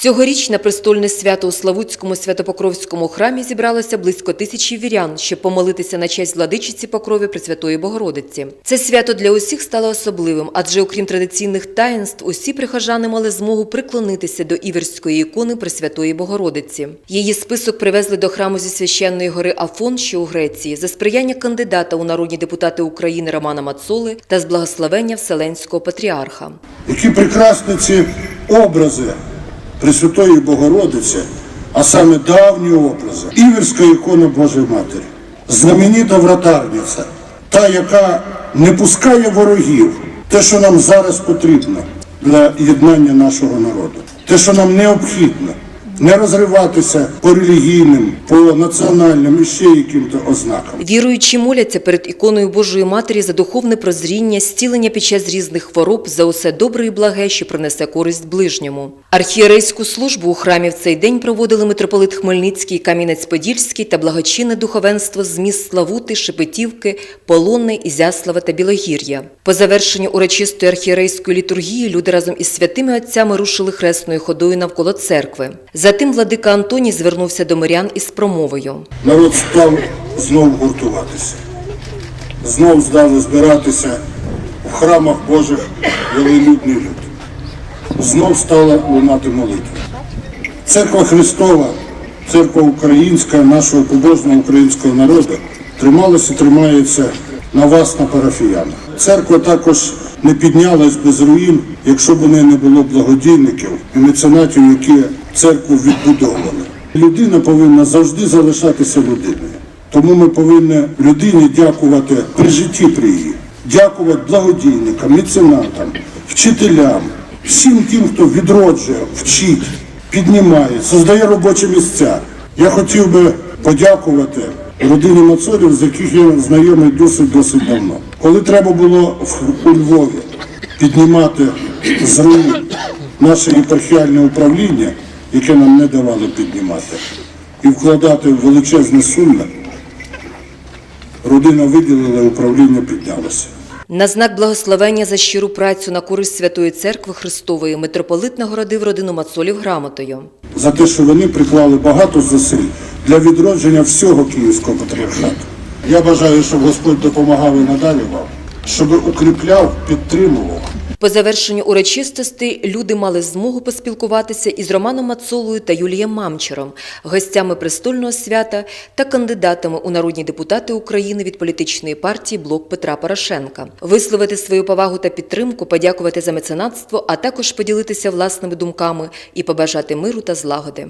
Цьогоріч на престольне свято у Славутському Святопокровському храмі зібралося близько тисячі вірян, щоб помолитися на честь владичиці Покрові Пресвятої Богородиці. Це свято для усіх стало особливим, адже окрім традиційних таїнств, усі прихожани мали змогу приклонитися до іверської ікони Пресвятої Богородиці. Її список привезли до храму зі священної гори Афон, що у Греції, за сприяння кандидата у народні депутати України Романа Мацоли та з благословення Вселенського патріарха. Які прекрасні ці образи Пресвятої Богородиці, а саме давні образи. Іверська ікона Божої Матері, знаменита вратарниця, та, яка не пускає ворогів, те, що нам зараз потрібно для єднання нашого народу, те, що нам необхідно. Не розриватися по релігійним, по національним і ще яким-то ознакам. Віруючі моляться перед іконою Божої Матері за духовне прозріння, зцілення під час різних хвороб, за усе добре і благе, що принесе користь ближньому. Архієрейську службу у храмі в цей день проводили митрополит Хмельницький, Кам'янець-Подільський та благочинне духовенство з міст Славути, Шепетівки, Полонне, Ізяслава та Білогір'я. По завершенню урочистої архієрейської літургії люди разом із святими отцями рушили хресною ходою навколо церкви. Затим владика Антоній звернувся до мирян із промовою. Народ став знову гуртуватися. Знов здали збиратися в храмах Божих велелюдний люд. Знов стала лунати молитва. Церква Христова, церква українська, нашого побожного українського народу трималася тримається на вас, на парафіянах. Церква також не піднялась без руїн, якщо б не було благодійників і меценатів, які церкву відбудовували. Людина повинна завжди залишатися людиною. Тому ми повинні людині дякувати при житті при її, дякувати благодійникам, меценатам, вчителям, всім тим, хто відроджує, вчить, піднімає, создає робочі місця. Я хотів би подякувати родині Мацолів, з яких я знайомий досить досить давно. Коли треба було в- у Львові піднімати з руїн наше єпархіальне управління, яке нам не давали піднімати, і вкладати величезні суми, родина виділила, управління піднялося. На знак благословення за щиру працю на користь Святої Церкви Христової митрополит нагородив родину Мацолів грамотою. за те, що вони приклали багато зусиль для відродження всього Київського патріархату. Я бажаю, щоб Господь допомагав і надалі вам, щоб укріпляв, підтримував. По завершенню урочистостей люди мали змогу поспілкуватися із Романом Мацолою та Юлієм Мамчером, гостями престольного свята та кандидатами у народні депутати України від політичної партії Блок Петра Порошенка, висловити свою повагу та підтримку, подякувати за меценатство, а також поділитися власними думками і побажати миру та злагоди.